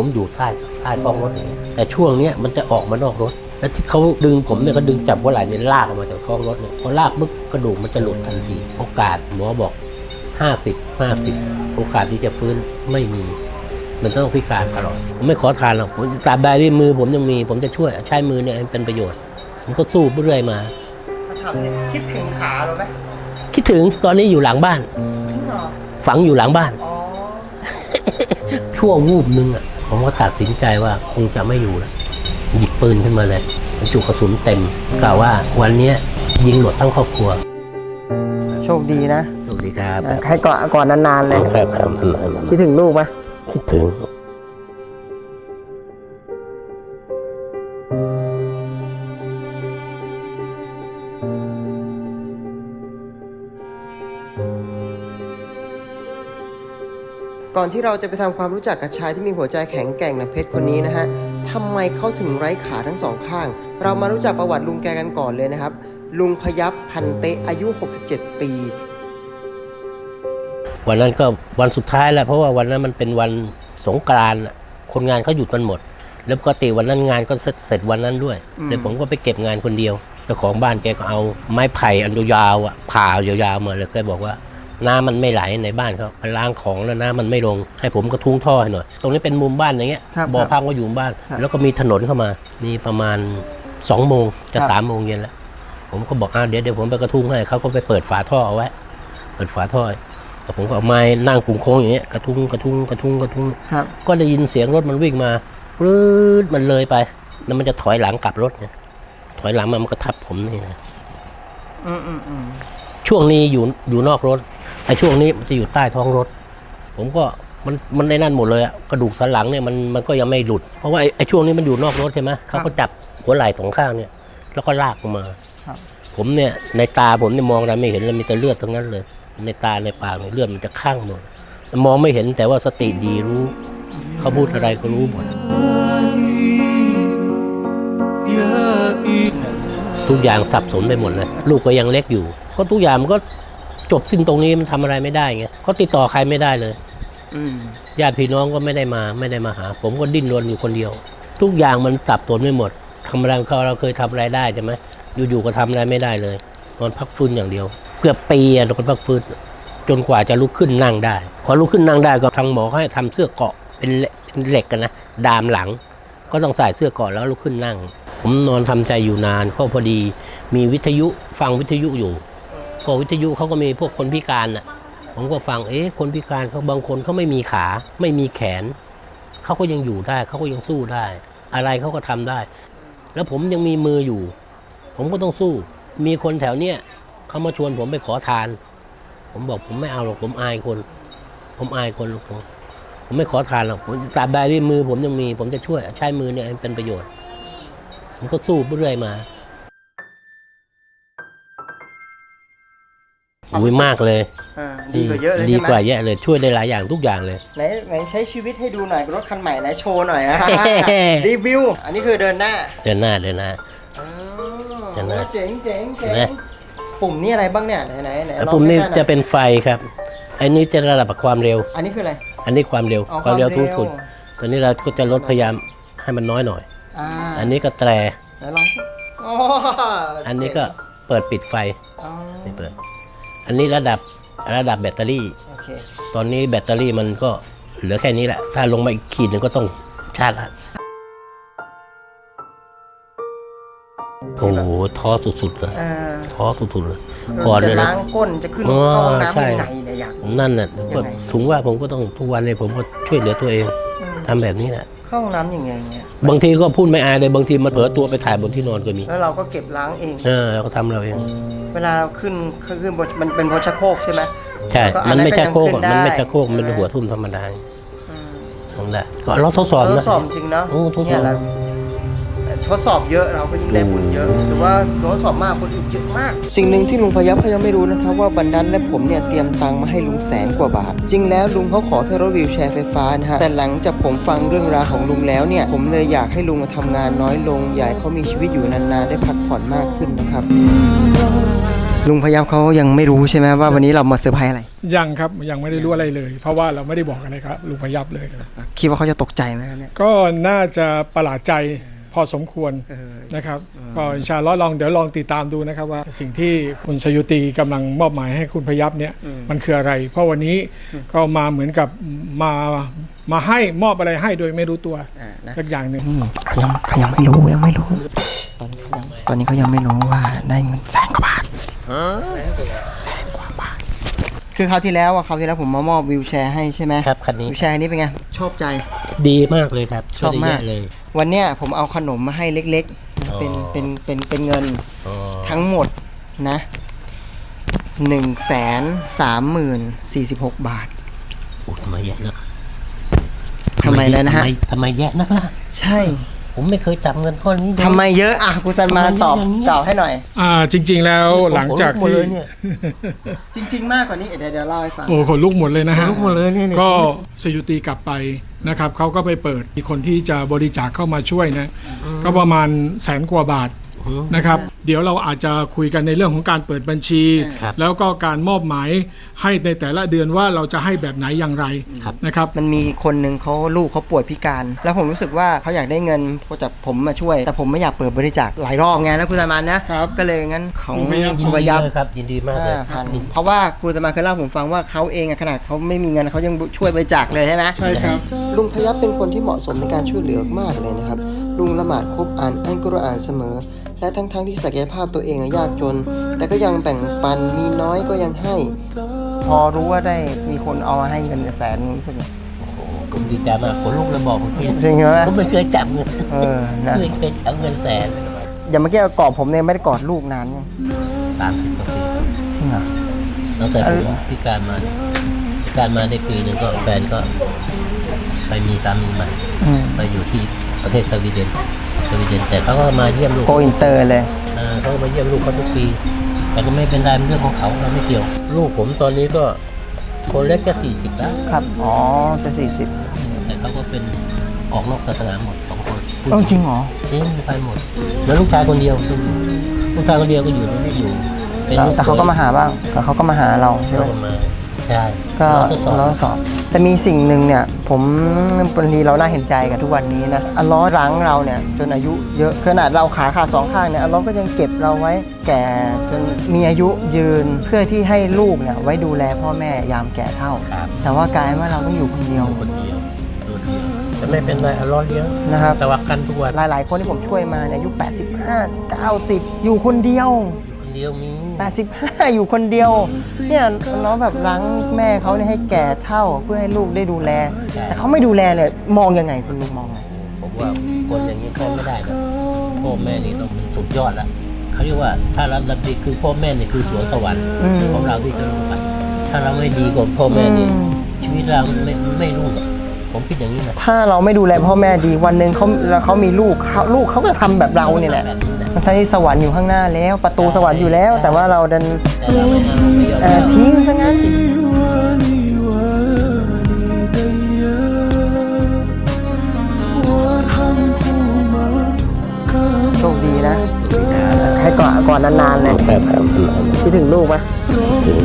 ผมอยู่ใต้ใต้ท้องรถอย่างเงี้ยแต่ช่วงเนี้ยมันจะออกมานอกรถ แล้วที่เขาดึงผมเนี่ยก็ดึงจับหัวไหล่เนี่ยลากออกมาจากท้องรถเนี่ยพอลากปึ๊บกระดูกมันจะหลุดทันที โอกาสหมอบอก 50 50 โอกาสที่จะฟื้นไม่มี มันต้องพิการตลอดผมไม่ขอทานหรอกผมตราบใดที่มือผมยังมี ผมจะช่วยใช้มือเนี่ยให้เป็นประโยชน์ ผมก็สู้เรื่อยมา มาทำเนี่ยคิดถึงขาเราไหมคิดถึงตอนนี้อยู่หลังบ้าน จริงเหรอฝังอยู่หลังบ้าน อ๋อ ชั่ววูบหนึงอะ ผมก็ตัดสินใจว่าคงจะไม่อยู่แล้วหยิบปืนขึ้นมาเลยบรรจุกระสุนเต็มกล่าวว่าวันเนี้ยยิงหมดทั้งครอบครัวโชคดีนะสวัสดีครับ ให้ก่อนก่อนนานๆเลยครับครับท่านนายคิดถึงลูกไหมคิดถึง ก่อนที่เราจะไปทำความรู้จักกับชายที่มีหัวใจแข็งแกร่งนะเพชรคนนี้นะฮะทำไมเขาถึงไร้ขาทั้งสองข้าง เรามารู้จักประวัติลุงแกกันก่อนเลยนะครับ ลุงพยับพันเตะอายุ 67 ปี วันนั้นก็วันสุดท้ายแหล้วเพราะว่าวันนั้นมันเป็นวันสงกรานต์คนงานเขาหยุดกันหมด แล้วปกติวันนั้นงานก็เสร็จเสร็จวันนั้นด้วยเลยผมก็ไปเก็บงานคนเดียวเจ้าของบ้านแกก็เอาไม้ไผ่อันยาวๆอะผ่ายาวๆมาเลยแกบอกว่า น้ำมันไม่ไหลในบ้านเขาไปล้างของแล้วน้ำมันไม่ลง ให้ผมกระทุ้งท่อให้หน่อย ตรงนี้เป็นมุมบ้านอย่างเงี้ยครับบ่อครับพักก็อยู่บ้านครับแล้วก็มีถนนเข้ามา นี่ประมาณสองโมงจะครับสามโมงเย็นแล้ว ผมก็บอกอ้าวเดี๋ยวเดี๋ยวผมไปกระทุ้งให้เขาก็ไปเปิดฝาท่อเอาไว้ เปิดฝาท่อแต่ผมก็เอาไม้นั่งคุมโค้งอย่างเงี้ยกระทุ้งกระทุ้งกระทุ้งกระทุ้งครับก็ได้ยินเสียงรถมันวิ่งมาปลื้ดมันเลยไป แล้วมันจะถอยหลังกลับรถไงถอยหลังมามันก็ทับผมนี่นะอืมอืมอืมช่วงนี้อยู่อยู่นอกรถ ไอ้ช่วงนี้มันจะอยู่ใต้ท้องรถ ผมก็มันมันในนั่นหมดเลยอะกระดูกสันหลังเนี่ยมันมันก็ยังไม่หลุด เพราะว่าไอ้ไอ้ช่วงนี้มันอยู่นอกรถใช่ไหมเขาก็จับหัวไหล่สองข้างเนี่ย แล้วก็ลากออกมาครับ ผมเนี่ยในตาผมเนี่ยมองอะไรไม่เห็นเลยมีแต่เลือดทั้งนั้นเลย ในตาในปากเนี่ยเลือดมันจะข้างหมดมองไม่เห็นแต่ว่าสติดีรู้เขาพูดอะไรก็รู้หมดทุกอย่างสับสนไปหมดเลย ลูกก็ยังเล็กอยู่เพราะทุกอย่างมันก็ จบสิ้นตรงนี้มันทำอะไรไม่ได้ไงเขาติดต่อใครไม่ได้เลยอืมญาติพี่น้องก็ไม่ได้มาไม่ได้มาหา ผมก็ดิ้นรนอยู่คนเดียว ทุกอย่างมันสับสนไม่หมดทำอะไรเขาเราเคยทำอะไรได้ใช่ไหมอยู่ๆก็ทำอะไรไม่ได้เลยนอนพักฟื้นอย่างเดียวเกือบปีอะนอนพักฟื้นจนกว่าจะลุกขึ้นนั่งได้ พอลุกขึ้นนั่งได้ก็ทางหมอให้ทำเสื้อเกราะเป็นเหล็กเป็นเหล็กกันนะดามหลัง ก็ต้องใส่เสื้อเกราะแล้วลุกขึ้นนั่ง ผมนอนทำใจอยู่นานก็พอดี มีวิทยุฟังวิทยุอยู่ ก็วิทยุเขาก็มีพวกคนพิการน่ะ ผมก็ฟังเอ๊ะคนพิการเขาบางคนเขาไม่มีขา ไม่มีแขนเขาก็ยังอยู่ได้เขาก็ยังสู้ได้ อะไรเขาก็ทำได้ แล้วผมยังมีมืออยู่ ผมก็ต้องสู้ มีคนแถวเนี้ยเขามาชวนผมไปขอทาน ผมบอกผมไม่เอาหรอกผมอายคน ผมอายคนลูกผมผมไม่ขอทานหรอกผมตราบใดที่มือผมยังมี ผมจะช่วยใช้มือเนี่ยเป็นประโยชน์ ผมก็สู้เรื่อยมา อุ้ยมากเลยอ่าดีกว่าเยอะเลยดีใช่ไหมกว่าเยอะเลยช่วยได้หลายอย่างทุกอย่างเลย ไหนไหนใช้ชีวิตให้ดูหน่อยรถคันใหม่ไหนโชว์หน่อยนะรีวิว อันนี้คือเดินหน้าเดินหน้าเดินหน้า อ๋อเห็นไหมเจ๋งเจ๋งเจ๋เห็นไหม งปุ่มนี่อะไรบ้างเนี่ยไหนไหนไหนลองปุ่มนี้ใกล้ๆหอยจะเป็นไฟครับอันนี้จะระดับความเร็ว อันนี้คืออะไร อันนี้ความเร็วอ๋อความเร็วความเร็ทุ่วงทุนตอนนี้เราก็จะลดพยายามให้มันน้อยหน่อย อ่าอันนี้ก็แตร ไหนลองอ๋ออันนี้ก็เปิดปิดไฟอ๋อไม่เปิด อันนี้ระดับระดับแบตเตอรี่ โอเค ตอนนี้แบตเตอรี่มันก็เหลือแค่นี้แหละ ถ้าลงมาอีกขีดหนึ่งก็ต้องชาร์จละโอ้โหท้อสุดๆเลยอ่าท้อสุดๆเลยก่อนจะเลยนะ ล้างก้นจะขึ้นอ๋อเข้าห้องน้ำใช่ยังไงเนี่ยอยาก นั่นน่ะก็ยังไง ถึงว่าผมก็ต้องทุกวันเลยผมก็ช่วยเหลือตัวเองอืมทำแบบนี้แหละ เข้าห้องน้ำยังไงเนี่ยบางทีก็พูดไม่อายเลยบางทีมันเผลอตัวไปถ่ายบนที่นอนก็มี แล้วเราก็เก็บล้างเอง เออเราก็ทำเราเอง เวลาเราขึ้นขึ้นขึ้นบนมันเป็นโพชักโครกใช่ไหม ใช่แล้วก็อัมันนนั้นไม่ใช่โครกก็อะยังขึ้นมันไม่ได้ใช่โครกมันเป็นอืมหัวทุ่มธรรมดาอืมทำได้ก็เราทดสอบทนะดสอบจริงเนาะโอ้ทดสอบเนี่ยแหละ ทดสอบเยอะเราก็ยิ่งได้ผลเยอะถือว่าทดสอบมากคนอื่นเยอะมาก สิ่งหนึ่งที่ลุงพยับเขายังไม่รู้นะครับว่าบันดันและผมเนี่ยเตรียมตังค์มาให้ลุงแสนกว่าบาท จริงแล้วลุงเขาขอแค่รถวีลแชร์ไฟฟ้านะฮะแต่หลังจากผมฟังเรื่องราวของลุงแล้วเนี่ยผมเลยอยากให้ลุงทำงานน้อยลงอยากให้เขามีชีวิตอยู่นานๆได้พักผ่อนมากขึ้นนะครับลุงพยับเขายังไม่รู้ใช่ไหมว่าวันนี้เรามาเซอร์ไพรส์อะไรยังครับยังไม่ได้รู้อะไรเลย เพราะว่าเราไม่ได้บอกอะไรครับลุงพยับเลยครับคิดว่าเขาจะตกใจไหมครับเนี่ยก็น่าจะประหลาดใจ พอสมควรเออนะครับก็อินชาอัลลอฮ์ลองเดี๋ยวลองติดตามดูนะครับว่าสิ่งที่คุณสยุตีกำลังมอบหมายให้คุณพยับเนี่ยมันคืออะไร เพราะวันนี้ก็มาเหมือนกับมามาให้มอบอะไรให้โดยไม่รู้ตัวอ่านะสักอย่างหนึ่งอืมเขายังเขายังไม่รู้ยังไม่รู้ ตอนนี้เขายังตอนนี้เขายังไม่รู้ว่าได้เงินแสนกว่าบาทแสนกว่าบาทคือคราวที่แล้วอะคราวที่แล้วผมมามอบวิวแชร์ให้ใช่ไหมครับคันนี้วิวแชร์อันนี้เป็นไงชอบใจ ดีมากเลยครับชอบมากช่วยได้เยะเลย วันเนี้ยผมเอาขนมมาให้เล็กๆนะอ๋อเป็นเป็นเป็นเป็นเงินอ๋อทั้งหมดนะหนึ่งแสนสามหมื่นสี่สิบหกบาทโอ้ทำไมแย่นักทำไมเลยนะฮะทำไมทำไมแย่นักล่ะ ใช่ ผมไม่เคยจับเงินก้อนนี้เลย ทำไมเยอะอะคุณซันมาตอบทำไมอย่างนี้ ตอบให้หน่อย อ่าจริง ๆ แล้วหลังจากผมขนลุหมดที่เลยเนี่ยจริง ๆ มากกว่านี้เดี๋ยวเดี๋ยวเล่าให้ฟัง โอ้ขนลุกหมดเลยนะฮะขนลุกหมดเลยเนี่ย ก็สยุตีกลับไปนะครับเขาก็ไปเปิดมีคนที่จะบริจาคเข้ามาช่วยนะ ก็ประมาณแสนกว่าบาทอืม นะครับ เดี๋ยวเราอาจจะคุยกันในเรื่องของการเปิดบัญชีครับแล้วก็การมอบหมายให้ในแต่ละเดือนว่าเราจะให้แบบไหนอย่างไรครับนะครับมันมีคนหนึ่งเขาลูกเขาป่วยพิการ แล้วผมรู้สึกว่าเขาอยากได้เงินจากผมมาช่วย แต่ผมไม่อยากเปิดบริจาคหลายรอบไงนะคุณสามานนะครับก็เลยงั้นของผมพยายามยิคุนณดียับเลยครับยินดีมากเลยห้าพันเพราะว่าคุณสามานเคยเล่าให้ผมฟังว่าเขาเองอะขนาดเขาไม่มีเงินเขายังช่วยบริจาคเลยใช่ไหมใช่ครับลุงพยับเป็นคนที่เหมาะสมในการช่วยเหลือมากเลยนะครับ ลุงละหมาดครบอ่านอัลกุรอานเสมอ และทั้งๆที่ศักยภาพตัวเองอะยากจน แต่ก็ยังแบ่งปันมีน้อยก็ยังให้ พอรู้ว่าได้มีคนเอามาให้เงินแสนรู้สึกโอ้โหผมดีใจมากคนลูกเลยบอกผมพี่จริงไหมผมไม่เคยจับเงินเออนะไม่เคยจับเงินแสนอย่างเมื่อกี้กอดผมเนี่ยไม่ได้กอดลูกนานยังสามสิบกว่าปีจริงเหรอตั้งแต่ผมพิการมาพิการมาได้ปีหนึงก็แฟนก็ ไปมีสามีใหม่อืมไปอยู่ที่ ประเทศสวีเดนสวีเดนแต่เขาก็มาเยี่ยมลูกโกอินเตอร์เลย อ่าเขาก็มาเยี่ยมลูกเขาทุกปี แต่ก็ไม่เป็นไรเป็นเรื่องของเขาเราไม่เกี่ยว ลูกผมตอนนี้ก็คนเล็กก็สี่สิบแล้วครับ อ๋อ จะสี่สิบแต่เขาก็เป็นออกนอกศาสนาหมดสองคนผู้หเออญิจริงเหรอ จริงไปหมดแล้วลูกชายคนเดียวลูกชายคนเดียวก็อยู่ตรงนี้อยู่เป็นลูกแต่เขาก็มาหาบ้างแต่เขาก็มาหาเราใช่ไหม เขาก็มาใช่ก็เราทดสอบเราสอบ แต่มีสิ่งหนึ่งเนี่ยผมบางทีเราน่าเห็นใจกับทุกวันนี้นะอัลเลอฮ์รั้งเราเนี่ยจนอายุเยอะขนาดเราขาขาดสองข้างเนี่ยอัลเลอฮ์ก็ยังเก็บเราไว้แก่จนมีอายุยืนเพื่อที่ให้ลูกเนี่ยไว้ดูแลพ่อแม่ยามแก่เท่า ครับแต่ว่ากลายว่าเราต้องอยู่คนเดียว คนเดียวตัวเดียวแต่ไม่เป็นไรเอาล้อเลี้ยงนะครับตะวักกันทุกวันหลาย ๆ คนที่ผมช่วยมาเนี่ยอายุ85 90 อยู่คนเดียวอยู่คน เดียวมี85 อยู่คนเดียว เนี่ยน้องแบบล้างแม่เขาเนี่ยให้แก่เท่าเพื่อให้ลูกได้ดูแล แต่เขาไม่ดูแลเนี่ยมองยังไงคุณลุงมองไงผมว่าคนอย่างนี้ใช้ไม่ได้นะพ่อแม่นี่ต้องเป็นสุดยอดละเขาเรียกว่าถ้าเราระดีคือพ่อแม่นี่คือสวนสวรรค์อืมของเราที่จะลงไปถ้าเราไม่ดีกว่าพ่อแม่นี่อืมชีวิตเราไม่ไม่รุ่งหรอก ผมคิดอย่างนี้นะถ้าเราไม่ดูแลพ่อแม่ดีวันหนึ่งเขาแล้วเขามีลูกเขาลูกเขาก็ทำแบบเราเนี่ยแหละมันใช้สวรรค์อยู่ข้างหน้าแล้ว ประตูสวรรค์อยู่แล้ว แต่ว่าเราดันแต่เราไม่เอาไม่ยอมเอ่อทิ้งซะงั้นโชคดีนะ ให้ก่อนก่อนนานๆเลยแบบคิดถึงลูกไหมถึง